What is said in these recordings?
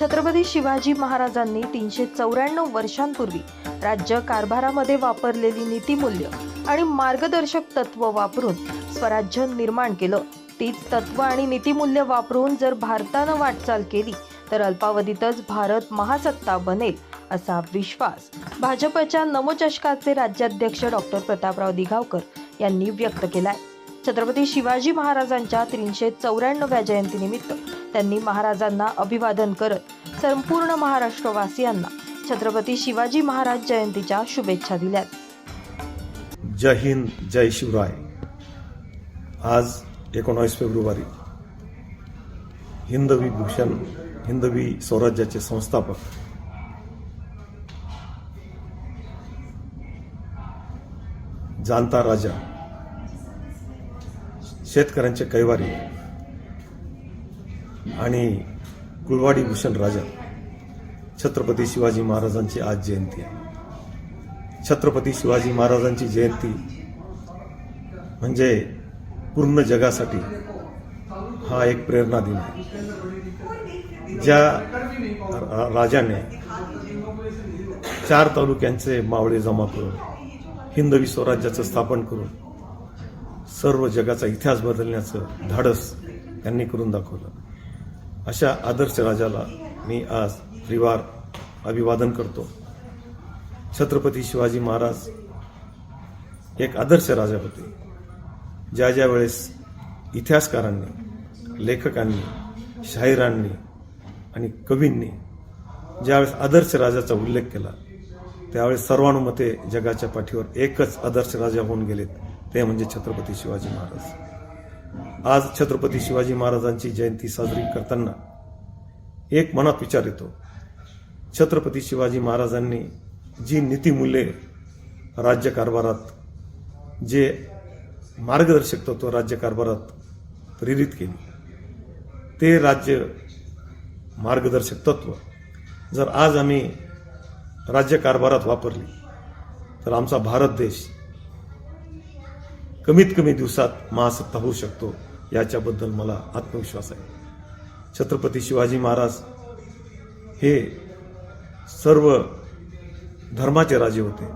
छत्रपती शिवाजी महाराजांनी तीनशे चौऱ्याण्णव वर्षांपूर्वी राज्य कारभारामध्ये वापरलेली नीतिमूल्य आणि मार्गदर्शक तत्व वापरून स्वराज्य निर्माण केलं. तीच तत्व आणि नीतिमूल्य वापरून जर भारतानं वाटचाल केली तर अल्पावधीतच भारत महासत्ता बनेल असा विश्वास भाजपच्या नमोचषकाचे राज्याध्यक्ष डॉक्टर प्रतापराव दिघावकर यांनी व्यक्त केलाय. छत्रपती शिवाजी महाराजांच्या तीनशे चौऱ्याण्णव्या जयंतीनिमित्त त्यांनी महाराजांना अभिवादन करत संपूर्ण महाराष्ट्रवासियांना छत्रपती शिवाजी महाराज जयंतीच्या शुभेच्छा दिल्यात. जय हिंद जय शिवराय. आज एकोणावीस फेब्रुवारी हिंदवी भूषण हिंदवी स्वराज्याचे संस्थापक जाणता राजा शेतकऱ्यांचे कैवारी आणि कुळवाडी भूषण राजा छत्रपती शिवाजी महाराजांची आज जयंती आहे. छत्रपती शिवाजी महाराजांची जयंती म्हणजे पूर्ण जगासाठी हा एक प्रेरणा दिन आहे. ज्या राजाने चार तालुक्यांचे मावळे जमा करून हिंदवी स्वराज्याचं स्थापन करून सर्व जगाचा इतिहास बदलण्याचं धाडस त्यांनी करून दाखवलं. अशा आदर्श राजाला मी आज त्रिवार अभिवादन करतो. छत्रपती शिवाजी महाराज एक आदर्श राजा होते. ज्या ज्या वेळेस इतिहासकारांनी लेखकांनी शाहिरांनी आणि कवींनी ज्यावेळेस आदर्श राजाचा उल्लेख केला त्यावेळेस सर्वानुमते जगाच्या पाठीवर एकच आदर्श राजा होऊन गेलेत ते म्हणजे छत्रपती शिवाजी महाराज. आज छत्रपती शिवाजी महाराजांची जयंती साजरी करताना एक मनात विचार येतो. छत्रपती शिवाजी महाराजांनी जी नीतिमूल्ये राज्यकारभारात जे मार्गदर्शक तत्व राज्यकारभारात प्रेरित केली ते राज्य मार्गदर्शक तत्व जर आज आम्ही राज्यकारभारात वापरली तर आमचा भारत देश कमीत कमी दिवसात महासत्ता होऊ शकतो याच्याबद्दल मला आत्मविश्वास आहे. छत्रपती शिवाजी महाराज हे सर्व धर्माचे राजे होते.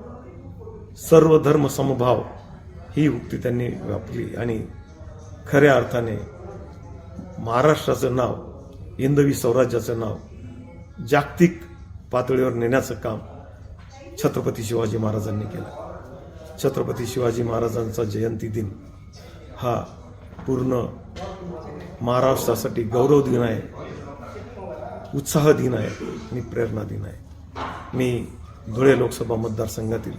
सर्व धर्म समभाव ही उक्ती त्यांनी व्यापली आणि खऱ्या अर्थाने महाराष्ट्राचं नाव हिंदवी स्वराज्याचं नाव जागतिक पातळीवर नेण्याचं काम छत्रपती शिवाजी महाराजांनी केलं. छत्रपती शिवाजी महाराजांचा जयंती दिन हा पूर्ण महाराष्ट्रासाठी गौरव दिन आहे. उत्साह दिन आहे. आणि प्रेरणा दिन आहे. मी धुळे लोकसभा मतदारसंघातील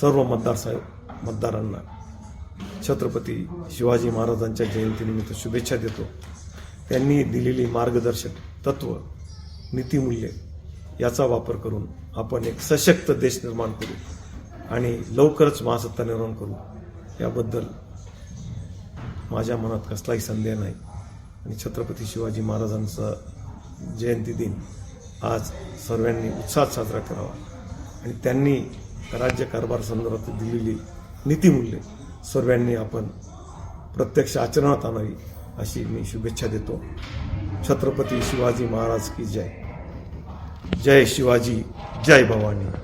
सर्व मतदारसा मतदारांना छत्रपती शिवाजी महाराजांच्या जयंतीनिमित्त शुभेच्छा देतो. त्यांनी दिलेली मार्गदर्शक तत्व नीतिमूल्य याचा वापर करून आपण एक सशक्त देश निर्माण करू आणि लवकरच महासत्ता निर्माण करू. याबद्दल माझ्या मनात कसलाही संदेह नाही. आणि छत्रपती शिवाजी महाराजांचा जयंती दिन आज सर्वांनी उत्साहात साजरा करावा. आणि त्यांनी राज्यकारभार संदर्भात दिलेली नीतिमूल्ये सर्वांनी आपण प्रत्यक्ष आचरणात आणावी अशी मी शुभेच्छा देतो. छत्रपती शिवाजी महाराज की जय. जय शिवाजी जय भवानी.